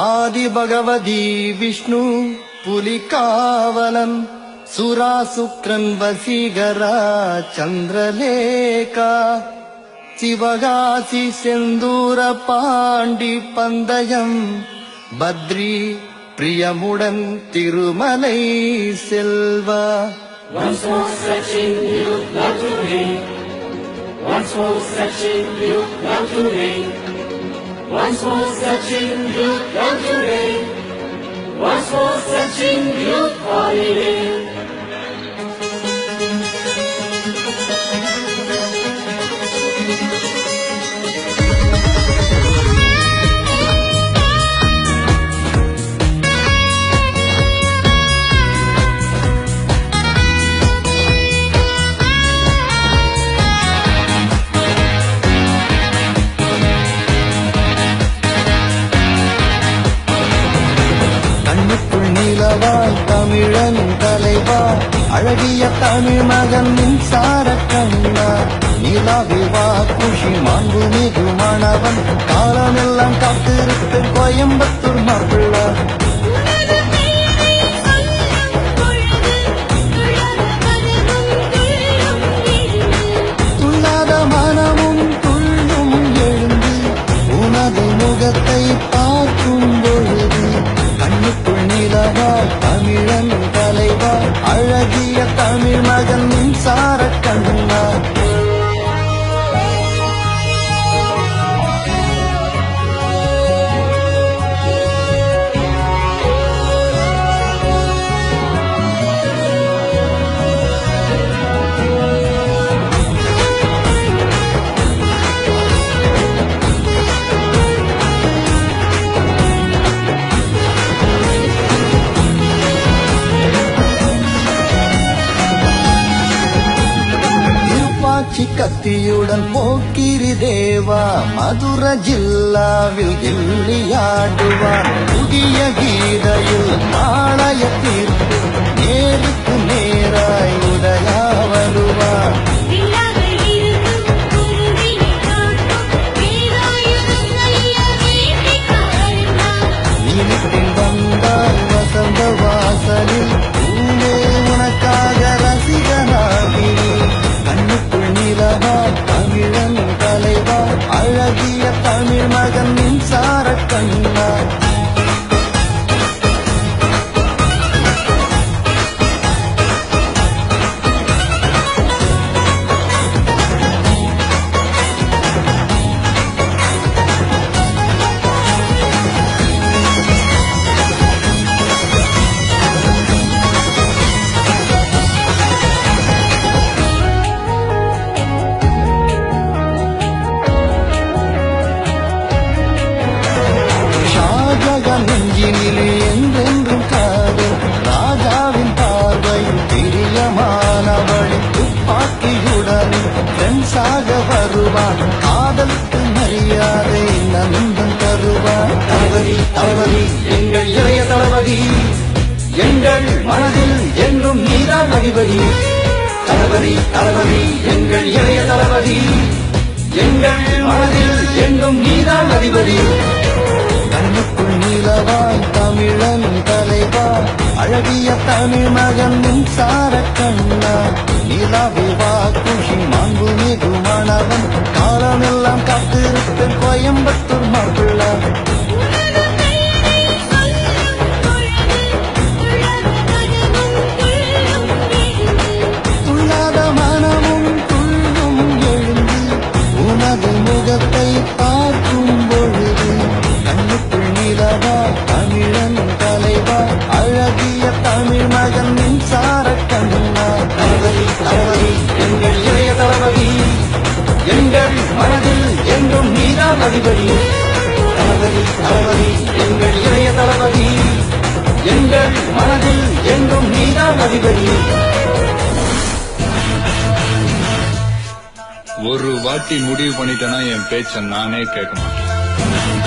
आदिभगवती विष्णु पुलिकावलम् सुरा वसीगरा चन्द्रलेखा शिवगासि सिन्दूर Badri प्रियमुडन् तिरुमलै Selva Once more searching, youth, and today. Once more stretching youth, hallelujah. தமிழன் தலைவா அழகிய தமிழ் மகன் மின்சார கண்ணா. நிலாவிவா குஷி மாண்பு மிகு மாணவன் காலமெல்லாம் காத்திருப்பேன் கோயம்புத்தூர் மாப்பிள்ளா. தமிழ் மகன் மின்சார திருப்பாச்சி கத்தியுடன் போக்கிரி தேவா மதுர ஜில்லாவில் எல்லியாடுவார் புதிய கீதையில் நாளைய தீர்ப்பு நேருக்கு நேராய் தளபதி எங்கள் இளைய தளபதி. எங்கள் மனதில் என்றும் நீதான் அதிபதி. தளபதி தளபதி எங்கள் இளைய தளபதி. எங்கள் மனதில் என்றும் நீதான் அதிபதி. கண்ணுக்குள் நீலவாய் தமிழன் தலைவா. அழகிய தமிழ் மகன் மின்சார கண்ணா. நிலாவிவா குஷி மாண்பு மிகு மாணவன். காலமெல்லாம் காத்திருப்பேன் கோயம்புத்தூர் மாப்பிள்ளா தளபதி தளபதி தளபதி எங்கள் இளைய தளபதி. எங்கள் மனதில் எங்கும் நீதான் அதிபதி. ஒரு வாட்டி முடிவு பண்ணிட்டேன்னா என் பேச்ச நானே கேட்க மாட்டேன்.